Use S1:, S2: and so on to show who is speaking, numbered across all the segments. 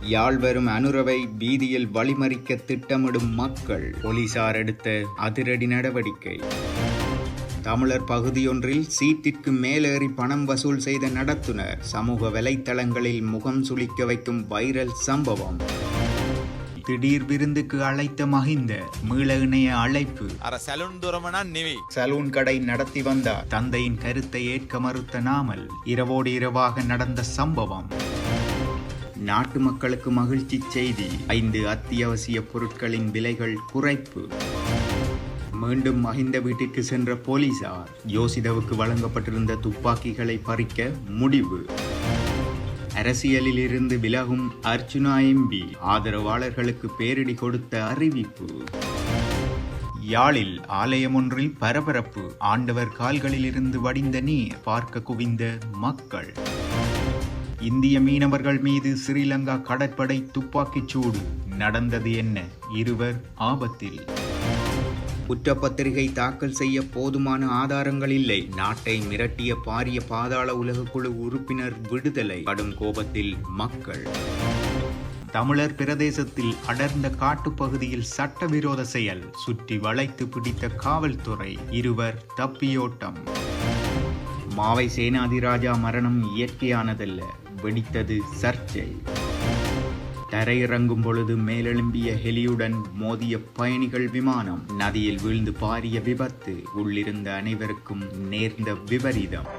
S1: யாழ் வரும் அனுரவை பீதியில் வழிமறிக்க திட்டமிடும் மக்கள். போலீசார் எடுத்த அதிரடி நடவடிக்கை. தமிழர் பகுதியொன்றில் சீட்டிற்கு மேலேறி பணம் வசூல் செய்த நடத்துனர். சமூக வலைத்தளங்களில் முகம் சுளிக்க வைக்கும் வைரல் சம்பவம். திடீர் விருந்துக்கு அழைத்த மகிந்த மீள இணைய அழைப்பு. சலூன் கடை நடத்தி வந்தார். தந்தையின் கருத்தை ஏற்க மறுத்த நாமல் இரவோடு இரவாக நடந்த சம்பவம். நாட்டு மக்களுக்கு மகிழ்ச்சி செய்தி. ஐந்து அத்தியாவசிய பொருட்களின் விலைகள் குறைப்பு. மீண்டும் மஹிந்த வீட்டிற்கு சென்ற போலீசார் யோசிதவுக்கு வழங்கப்பட்டிருந்த துப்பாக்கிகளை பறிக்க முடிவு. அரசியலில் இருந்து விலகும் அர்ச்சுனா எம்பி ஆதரவாளர்களுக்கு பேரிடி கொடுத்த அறிவிப்பு. யாழில் ஆலயம் ஒன்றில் பரபரப்பு ஆண்டவர் கால்களில் இருந்து வடிந்த நீர் பார்க்க குவிந்த மக்கள். இந்திய மீனவர்கள் மீது ஸ்ரீலங்கா கடற்படை துப்பாக்கிச் சூடு. நடந்தது என்ன? இருவர் ஆபத்தில். குற்றப்பத்திரிகை தாக்கல் செய்ய போதுமான ஆதாரங்கள் இல்லை. நாட்டை மிரட்டிய பாரிய பாதாள உலக குழு உறுப்பினர் விடுதலை. கடும் கோபத்தில் மக்கள். தமிழர் பிரதேசத்தில் அடர்ந்த காட்டுப்பகுதியில் சட்டவிரோத செயல். சுற்றி வளைத்து பிடித்த காவல்துறை. இருவர் தப்பியோட்டம். மாவை சேனாதிராஜா மரணம் இயற்கையானதல்ல. வெடித்தது சர்ச்சை. தரையிறங்கும் பொழுது மேலெழும்பிய ஹெலியுடன் மோதிய பயணிகள் விமானம் நதியில் வீழ்ந்து பாரிய விபத்து உள்ளிருந்த அனைவருக்கும் நேர்ந்த விபரீதம்.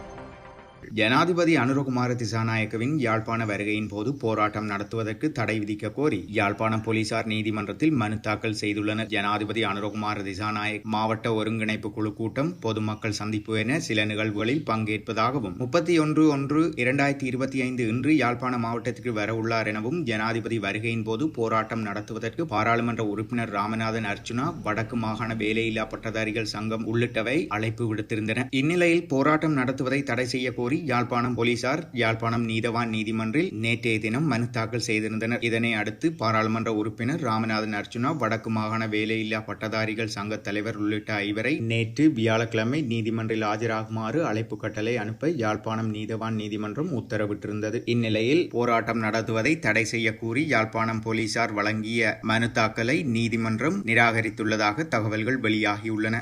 S1: ஜனாதிபதி அனுரகுமார திசாநாயக்கவின் யாழ்ப்பாண வருகையின் போது போராட்டம் நடத்துவதற்கு தடை விதிக்க கோரி யாழ்ப்பாணம் போலீசார் நீதிமன்றத்தில் மனு தாக்கல் செய்துள்ளனர். ஜனாதிபதி அனுரகுமார திசாநாயக் மாவட்ட ஒருங்கிணைப்பு குழு கூட்டம் பொதுமக்கள் சந்திப்பு என சில நிகழ்வுகளில் பங்கேற்பதாகவும் முப்பத்தி ஒன்று ஒன்று இரண்டாயிரத்தி இருபத்தி ஐந்து இன்று யாழ்ப்பாண மாவட்டத்திற்கு வர உள்ளார் எனவும் ஜனாதிபதி வருகையின் போது போராட்டம் நடத்துவதற்கு பாராளுமன்ற உறுப்பினர் ராமநாதன் அர்ச்சுனா வடக்கு மாகாண வேலையில்லா பட்டதாரிகள் சங்கம் உள்ளிட்டவை அழைப்பு விடுத்திருந்தன. இந்நிலையில் போராட்டம் நடத்துவதை தடை செய்ய கோரி யாழ்ப்பாணம் போலீசார் யாழ்ப்பாணம் நீதவான் நீதிமன்றில் நேற்றைய தினம் மனு தாக்கல் செய்திருந்தனர். இதனை அடுத்து பாராளுமன்ற உறுப்பினர் ராமநாதன் அர்ஜுனா வடக்கு மாகாண வேலையில்லா பட்டதாரிகள் சங்க தலைவர் உள்ளிட்ட ஐவரை நேற்று வியாழக்கிழமை நீதிமன்றில் ஆஜராகுமாறு அழைப்பு கட்டளை அனுப்ப யாழ்ப்பாணம் நீதவான் நீதிமன்றம் உத்தரவிட்டிருந்தது. இந்நிலையில் போராட்டம் நடத்துவதை தடை செய்ய கூறி யாழ்ப்பாணம் போலீசார் வழங்கிய மனு தாக்கலை நீதிமன்றம் நிராகரித்துள்ளதாக தகவல்கள் வெளியாகியுள்ளன.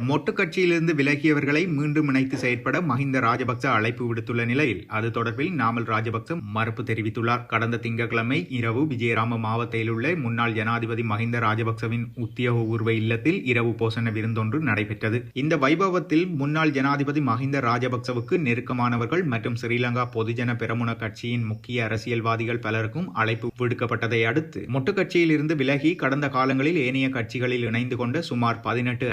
S1: மொட்டு கட்சியிலிருந்து விலகியவர்களை மீண்டும் இணைத்து செயற்பட மஹிந்த ராஜபக்ச அழைப்பு விடுத்துள்ள நிலையில் அது தொடர்பில் நாமல் ராஜபக்ச மறுப்பு தெரிவித்துள்ளார். கடந்த திங்கட்கிழமை இரவு விஜயராம மாவட்டத்தில் உள்ள முன்னாள் ஜனாதிபதி மஹிந்த ராஜபக்சவின் உத்தியோகபூர்வ இல்லத்தில் இரவு போசன விருந்தொன்று நடைபெற்றது. இந்த வைபவத்தில் முன்னாள் ஜனாதிபதி மஹிந்த ராஜபக்சவுக்கு நெருக்கமானவர்கள் மற்றும் ஸ்ரீலங்கா பொதுஜன பெரமுன கட்சியின் முக்கிய அரசியல்வாதிகள் பலருக்கும் அழைப்பு விடுக்கப்பட்டதை அடுத்து மொட்டு கட்சியிலிருந்து விலகி கடந்த காலங்களில் ஏனைய கட்சிகளில் இணைந்து கொண்ட சுமார் பதினெட்டு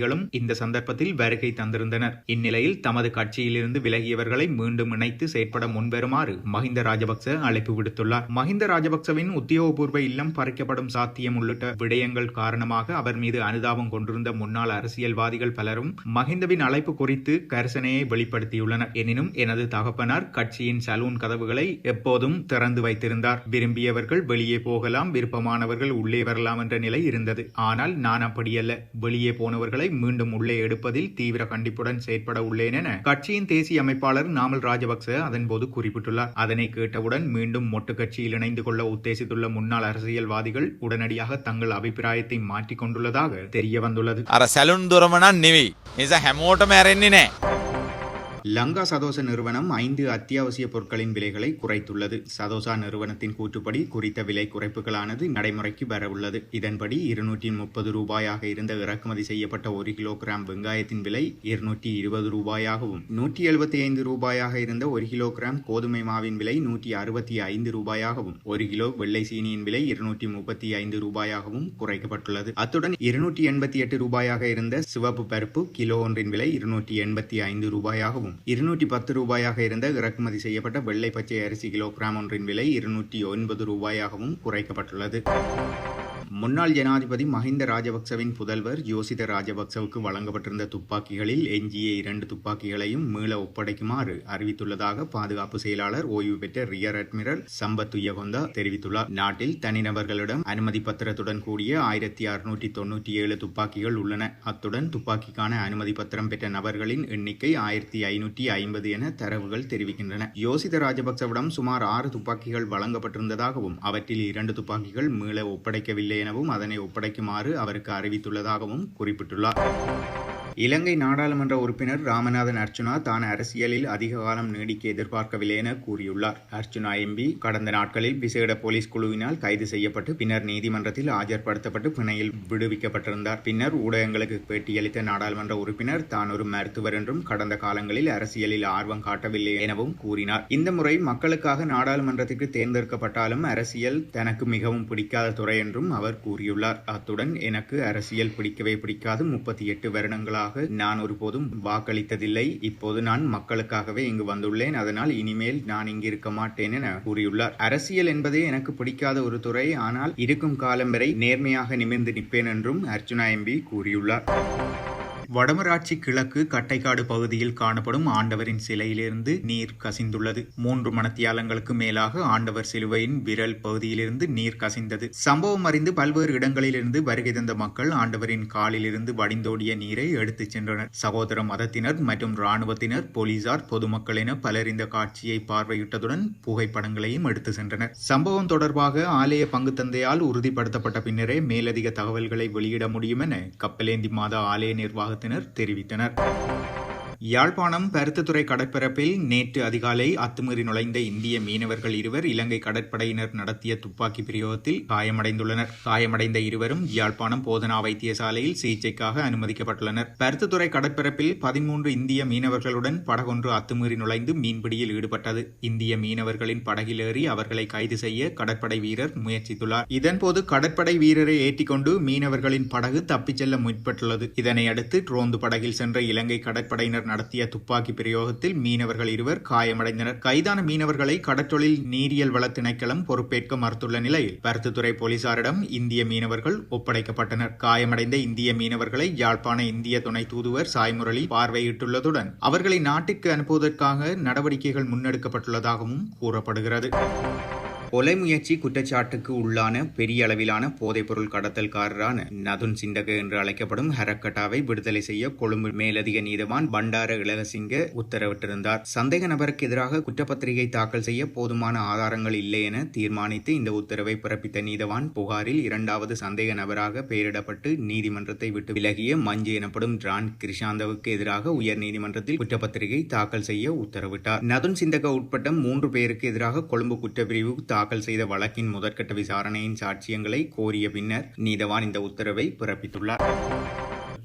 S1: அரசியல்வாதிகளும் இந்த சந்தர்ப்பத்தில் வருகை தந்திருந்தனர். இந்நிலையில் தமது கட்சியிலிருந்து விலகியவர்களை மீண்டும் இணைத்து செயற்பட முன்வருமாறு மஹிந்த ராஜபக்ச அழைப்பு விடுத்துள்ளார். மஹிந்த ராஜபக்சவின் உத்தியோகபூர்வ இல்லம் பறிக்கப்படும் சாத்தியம் உள்ளிட்ட விடயங்கள் காரணமாக அவர் மீது அனுதாபம் கொண்டிருந்த முன்னாள் அரசியல்வாதிகள் பலரும் மஹிந்தவின் அழைப்பு குறித்து கரிசனையை வெளிப்படுத்தியுள்ளனர். எனினும் எனது தகப்பனார் கட்சியின் சலூன் கதவுகளை எப்போதும் திறந்து வைத்திருந்தார். விரும்பியவர்கள் வெளியே போகலாம் விருப்பமானவர்கள் உள்ளே வரலாம் என்ற நிலை இருந்தது. ஆனால் நான் அப்படியல்ல. வெளியே போனவர்களை மீண்டும் உள்ளே எடுப்பதில் தீவிர கண்டிப்புடன் செயற்பட உள்ளேன் என கட்சியின் தேசிய அமைப்பாளர் நாமல் ராஜபக்ச அதன்போது குறிப்பிட்டுள்ளார். அதனை கேட்டவுடன் மீண்டும் மொட்டு கட்சியில் இணைந்து கொள்ள உத்தேசித்துள்ள முன்னாள் அரசியல்வாதிகள் உடனடியாக தங்கள் அபிப்பிராயத்தை மாற்றிக் கொண்டுள்ளதாக தெரிய வந்துள்ளது
S2: அர தூரமனா நிவி. இச ஹெமோட்டம்
S1: லங்கா சதோச நிறுவனம் ஐந்து அத்தியாவசிய பொருட்களின் விலைகளை குறைத்துள்ளது. சதோசா நிறுவனத்தின் கூற்றுப்படி குறித்த விலை குறைப்புகளானது நடைமுறைக்கு வரவுள்ளது இதன்படி இருநூற்றி முப்பது ரூபாயாக இருந்த இறக்குமதி செய்யப்பட்ட ஒரு கிலோகிராம் வெங்காயத்தின் விலை இருநூற்றி இருபது ரூபாயாகவும் நூற்றி எழுபத்தி ஐந்து ரூபாயாக இருந்த ஒரு கிலோகிராம் கோதுமை மாவின் விலை நூற்றி அறுபத்தி ஐந்து ரூபாயாகவும் ஒரு கிலோ வெள்ளை சீனியின் விலை இருநூற்றி முப்பத்தி ஐந்து ரூபாயாகவும் குறைக்கப்பட்டுள்ளது. அத்துடன் இருநூற்றி எண்பத்தி எட்டு ரூபாயாக இருந்த சிவப்பு பருப்பு கிலோ ஒன்றின் விலை இருநூற்றி எண்பத்தி ஐந்து ரூபாயாகவும் இருநூற்றி பத்து ரூபாயாக இருந்த இறக்குமதி செய்யப்பட்ட வெள்ளை பச்சை அரிசி கிலோகிராம் ஒன்றின் விலை இருநூற்றி ஒன்பது ரூபாயாகவும் குறைக்கப்பட்டுள்ளது. முன்னாள் ஜனாதிபதி மஹிந்த ராஜபக்சவின் புதல்வர் யோசித ராஜபக்சவுக்கு வழங்கப்பட்டிருந்த துப்பாக்கிகளில் எஞ்சிய இரண்டு துப்பாக்கிகளையும் மீள ஒப்படைக்குமாறு அறிவித்துள்ளதாக பாதுகாப்பு செயலாளர் ஓய்வு பெற்ற ரியர் அட்மிரல் சம்பத் துயகொந்தா தெரிவித்துள்ளார். நாட்டில் தனிநபர்களிடம் அனுமதி பத்திரத்துடன் கூடிய ஆயிரத்தி அறுநூற்றி தொன்னூற்றி ஏழு துப்பாக்கிகள் உள்ளன. அத்துடன் துப்பாக்கிக்கான அனுமதி பத்திரம் பெற்ற நபர்களின் எண்ணிக்கை ஆயிரத்தி ஐநூற்றி ஐம்பது என தரவுகள் தெரிவிக்கின்றன. யோசித ராஜபக்சவிடம் சுமார் ஆறு துப்பாக்கிகள் வழங்கப்பட்டிருந்ததாகவும் அவற்றில் இரண்டு துப்பாக்கிகள் மீள ஒப்படைக்கவில்லை எனவும் அதனை ஒப்படைக்குமாறு அவருக்கு அறிவித்துள்ளதாகவும் குறிப்பிட்டுள்ளார். இலங்கை நாடாளுமன்ற உறுப்பினர் ராமநாதன் அர்ச்சுனா தான் அரசியலில் அதிக காலம் நீடிக்க எதிர்பார்க்கவில்லை என கூறியுள்ளார். அர்ச்சுனா எம்பி கடந்த நாட்களில் விசேட போலீஸ் குழுவினால் கைது செய்யப்பட்டு பின்னர் நீதிமன்றத்தில் ஆஜர்படுத்தப்பட்டு பிணையில் விடுவிக்கப்பட்டிருந்தார். பின்னர் ஊடகங்களுக்கு பேட்டியளித்த நாடாளுமன்ற உறுப்பினர் தான் ஒரு மருத்துவர் என்றும் கடந்த காலங்களில் அரசியலில் ஆர்வம் காட்டவில்லை எனவும் கூறினார். இந்த முறை மக்களுக்காக நாடாளுமன்றத்திற்கு தேர்ந்தெடுக்கப்பட்டாலும் அரசியல் தனக்கு மிகவும் பிடிக்காத துறை என்றும் அவர் கூறியுள்ளார். அத்துடன் எனக்கு அரசியல் பிடிக்கவே பிடிக்காது. முப்பத்தி எட்டு வருடங்களாக நான் ஒருபோதும் வாக்களித்ததில்லை. இப்போது நான் மக்களுக்காகவே இங்கு வந்துள்ளேன். அதனால் இனிமேல் நான் இங்கு இருக்க மாட்டேன் என கூறியுள்ளார். அரசியல் என்பதே எனக்கு பிடிக்காத ஒரு துறை. ஆனால் இருக்கும் காலம் வரை நேர்மையாக நிமிர்ந்து நிற்பேன் என்றும் அர்ச்சுனா எம்பி கூறியுள்ளார். வடமராட்சி கிழக்கு கட்டைக்காடு பகுதியில் காணப்படும் ஆண்டவரின் சிலையிலிருந்து நீர் கசிந்துள்ளது. மூன்று மணத்தியாலங்களுக்கு மேலாக ஆண்டவர் சிலுவையின் விரல் பகுதியிலிருந்து நீர் கசிந்தது. சம்பவம் அறிந்து பல்வேறு இடங்களிலிருந்து வருகை தந்த மக்கள் ஆண்டவரின் காலிலிருந்து வடிந்தோடிய நீரை எடுத்துச் சென்றனர். சகோதர மதத்தினர் மற்றும் இராணுவத்தினர் போலீசார் பொதுமக்கள் என பலர் இந்த காட்சியை பார்வையிட்டதுடன் புகைப்படங்களையும் எடுத்து சென்றனர். சம்பவம் தொடர்பாக ஆலய பங்கு தந்தையால் உறுதிப்படுத்தப்பட்ட பின்னரே மேலதிக தகவல்களை வெளியிட முடியும் என கப்பலேந்தி மாதா ஆலய குடும்பத்தினர் தெரிவித்தனர். யாழ்ப்பாணம் பருத்தித்துறை கடற்பரப்பில் நேற்று அதிகாலை அத்துமீறி நுழைந்த இந்திய மீனவர்கள் இருவர் இலங்கை கடற்படையினர் நடத்திய துப்பாக்கி பிரயோகத்தில் காயமடைந்துள்ளனர். காயமடைந்த இருவரும் யாழ்ப்பாணம் போதனா வைத்தியசாலையில் சிகிச்சைக்காக அனுமதிக்கப்பட்டுள்ளனர். பருத்தித்துறை கடற்பரப்பில் பதிமூன்று இந்திய மீனவர்களுடன் படகொன்று அத்துமீறி நுழைந்து மீன்பிடியில் ஈடுபட்டது. இந்திய மீனவர்களின் படகிலேறி அவர்களை கைது செய்ய கடற்படை வீரர் முயற்சித்துள்ளார். இதன்போது கடற்படை வீரரை ஏற்றிக்கொண்டு மீனவர்களின் படகு தப்பிச் செல்ல முற்பட்டுள்ளது. இதனையடுத்து ரோந்து படகில் சென்ற இலங்கை கடற்படையினர் நடத்திய துப்பாக்கி பிரயோகத்தில் மீனவர்கள் இருவர் காயமடைந்தனர். கைதான மீனவர்களை கடற்றொழில் நீரியல் வள திணைக்களம் பொறுப்பேற்க மறுத்துள்ள நிலையில் பருத்துத்துறை போலீசாரிடம் இந்திய மீனவர்கள் ஒப்படைக்கப்பட்டனர். காயமடைந்த இந்திய மீனவர்களை யாழ்ப்பாண இந்திய துணை தூதுவர் சாய்முரளி பார்வையிட்டுள்ளதுடன் அவர்களை நாட்டிற்கு அனுப்புவதற்காக நடவடிக்கைகள் முன்னெடுக்கப்பட்டுள்ளதாகவும் கூறப்படுகிறது. கொலை முயற்சி குற்றச்சாட்டுக்கு உள்ளான பெரிய அளவிலான போதைப்பொருள் கடத்தல்காரரான நதுன் சிண்டக என்று அழைக்கப்படும் ஹரக்கட்டாவை விடுதலை செய்ய கொழும்பு மேலதிக நீதவான் பண்டார இளகசிங்க உத்தரவிட்டிருந்தார். சந்தேக நபருக்கு எதிராக குற்றப்பத்திரிகை தாக்கல் செய்ய போதுமான ஆதாரங்கள் இல்லை என தீர்மானித்து இந்த உத்தரவை பிறப்பித்த நீதவான் புகாரில் இரண்டாவது சந்தேக நபராக பெயரிடப்பட்டு நீதிமன்றத்தை விட்டு விலகிய மஞ்சு எனப்படும் டிரான் கிருஷாந்தவுக்கு எதிராக உயர் நீதிமன்றத்தில் குற்றப்பத்திரிகை தாக்கல் செய்ய உத்தரவிட்டார். நதுன் சிந்தக உட்பட்ட மூன்று பேருக்கு எதிராக கொழும்பு குற்றப்பிரிவு தாக்கல் செய்த வழக்கின் முதற்கட்ட விசாரணையின் சாட்சியங்களை கோரிய பின்னர் நீதவான் இந்த உத்தரவை பிறப்பித்துள்ளார்.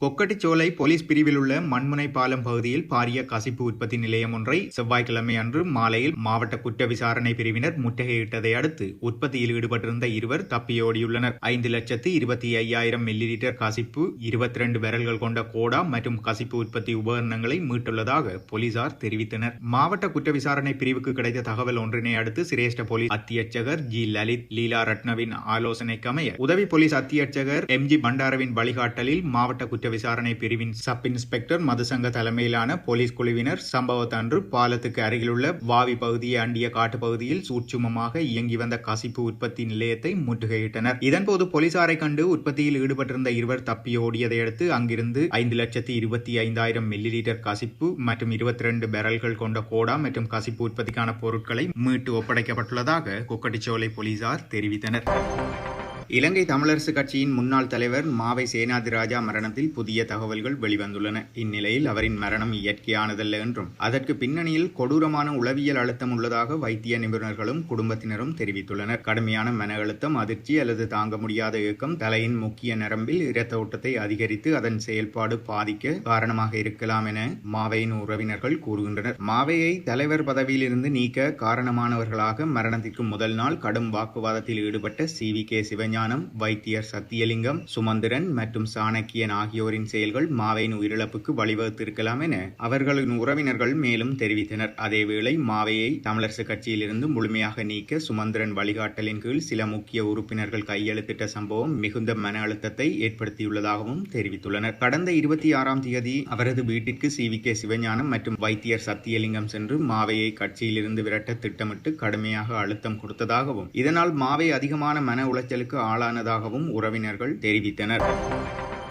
S1: கொக்கட்டிச்சோலை போலீஸ் பிரிவில் உள்ள மண்முனை பாலம் பகுதியில் பாரிய கசிப்பு உற்பத்தி நிலையம் ஒன்றை செவ்வாய்க்கிழமை அன்று மாலையில் மாவட்ட குற்ற விசாரணை பிரிவினர் முற்றுகையிட்டதை அடுத்து உற்பத்தியில் ஈடுபட்டிருந்த இருவர் தப்பியோடியுள்ளனர். ஐந்து லட்சத்து இருபத்தி ஐயாயிரம் மில்லி லிட்டர் கசிப்பு இருபத்தி ரெண்டு விரல்கள் கொண்ட கோடா மற்றும் கசிப்பு உற்பத்தி உபகரணங்களை மீட்டுள்ளதாக போலீசார் தெரிவித்தனர். மாவட்ட குற்ற விசாரணை பிரிவுக்கு கிடைத்த தகவல் ஒன்றினை அடுத்து சிரேஷ்ட போலீஸ் அத்தியட்சகர் ஜி. லலித் லீலா ரட்னவின் ஆலோசனைக்கமைய உதவி போலீஸ் அத்தியட்சகர் எம். ஜி. பண்டாரவின் வழிகாட்டலில் மாவட்ட குற்ற விசாரணை பிரிவின் சப் இன்ஸ்பெக்டர் மதுசங்க தலைமையிலான போலீஸ் குழுவினர் சம்பவத்தன்று பாலத்துக்கு அருகிலுள்ள வாவி பகுதியை அண்டிய காட்டுப்பகுதியில் சூட்சுமமாக இயங்கி வந்த கசிப்பு உற்பத்தி நிலையத்தை முற்றுகையிட்டனர். இதன்போது போலீசாரை கண்டு உற்பத்தியில் ஈடுபட்டிருந்த இருவர் தப்பி அடுத்து அங்கிருந்து ஐந்து லட்சத்தி இருபத்தி ஐந்தாயிரம் மில்லி லிட்டர் கசிப்பு மற்றும் இருபத்தி ரெண்டு பேரல்கள் கொண்ட கோடா மற்றும் கசிப்பு உற்பத்திக்கான பொருட்களை மீட்டு ஒப்படைக்கப்பட்டுள்ளதாக குக்கட்டிச்சோலை போலீசார் தெரிவித்தனர். இலங்கை தமிழரசு கட்சியின் முன்னாள் தலைவர் மாவை சேனாதிராஜா மரணத்தில் புதிய தகவல்கள் வெளிவந்துள்ளன. இந்நிலையில் அவரின் மரணம் இயற்கையானதல்ல என்றும் அதற்கு பின்னணியில் கொடூரமான உளவியல் அழுத்தம் உள்ளதாக வைத்திய நிபுணர்களும் குடும்பத்தினரும் தெரிவித்துள்ளனர். கடுமையான மன அழுத்தம் அதிர்ச்சி அல்லது தாங்க முடியாத இயக்கம் தலையின் முக்கிய நரம்பில் இரத்த ஓட்டத்தை அதிகரித்து அதன் செயல்பாடு பாதிக்க காரணமாக இருக்கலாம் என மாவையின் உறவினர்கள் கூறுகின்றனர். மாவையை தலைவர் பதவியிலிருந்து நீக்க காரணமானவர்களாக மரணத்திற்கு முதல் நாள் கடும் வாக்குவாதத்தில் ஈடுபட்ட C V K Sivagnanam Sivagnanam வைத்தியர் சத்தியலிங்கம் சுமந்திரன் மற்றும் சாணக்கியன் ஆகியோரின் செயல்கள் மாவையின் உயிரிழப்புக்கு வழிவகுத்திருக்கலாம் என அவர்களின் உறவினர்கள் மேலும் தெரிவித்தனர். அதேவேளை மாவையை தமிழரசு கட்சியிலிருந்து முழுமையாக நீக்க சுமந்திரன் வழிகாட்டலின் கீழ் சில முக்கிய உறுப்பினர்கள் கையெழுத்திட்ட சம்பவம் மிகுந்த மன அழுத்தத்தை ஏற்படுத்தியுள்ளதாகவும் தெரிவித்துள்ளனர். கடந்த இருபத்தி ஆறாம் தேதி அவரது வீட்டிற்கு சி. வி. கே. சிவஞானம் மற்றும் வைத்தியர் சத்தியலிங்கம் சென்று மாவையை கட்சியிலிருந்து விரட்ட திட்டமிட்டு கடுமையாக அழுத்தம் கொடுத்ததாகவும் இதனால் மாவை அதிகமான மன உளைச்சலுக்கு ஆளானதாகவும் உறவினர்கள் தெரிவித்தனர்.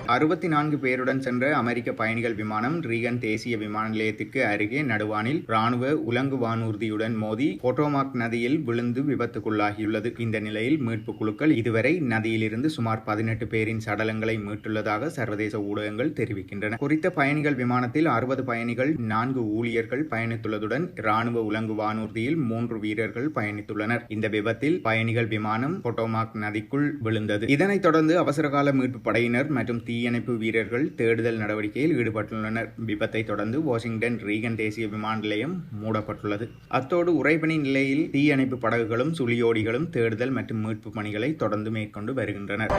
S1: அறுபத்தி நான்கு பேருடன் சென்ற அமெரிக்க பயணிகள் விமானம் ரீகன் தேசிய விமான நிலையத்திற்கு அருகே நடுவானில் ராணுவ உலங்கு வானூர்தியுடன் மோதி போட்டோமாக் நதியில் விழுந்து விபத்துக்குள்ளாகியுள்ளது. இந்த நிலையில் மீட்பு குழுக்கள் இதுவரை நதியிலிருந்து சுமார் பதினெட்டு பேரின் சடலங்களை மீட்டுள்ளதாக சர்வதேச ஊடகங்கள் தெரிவிக்கின்றன. குறித்த பயணிகள் விமானத்தில் அறுபது பயணிகள் நான்கு ஊழியர்கள் பயணித்துள்ளதுடன் ராணுவ உலங்கு வானூர்தியில் மூன்று வீரர்கள் பயணித்துள்ளனர். இந்த விபத்தில் பயணிகள் விமானம் போட்டோமாக் நதிக்குள் விழுந்தது. இதனைத் தொடர்ந்து அவசரகால மீட்பு படையினர் மற்றும் தீயணைப்பு வீரர்கள் தேடுதல் நடவடிக்கையில் ஈடுபட்டுள்ளனர். விபத்தை தொடர்ந்து வாஷிங்டன் ரீகன் தேசிய விமான நிலையம் மூடப்பட்டுள்ளது. அத்தோடு உறைபனி நிலையில் தீயணைப்பு படகுகளும் சுழியோடிகளும் தேடுதல் மற்றும் மீட்பு பணிகளை தொடர்ந்து மேற்கொண்டு வருகின்றனர்.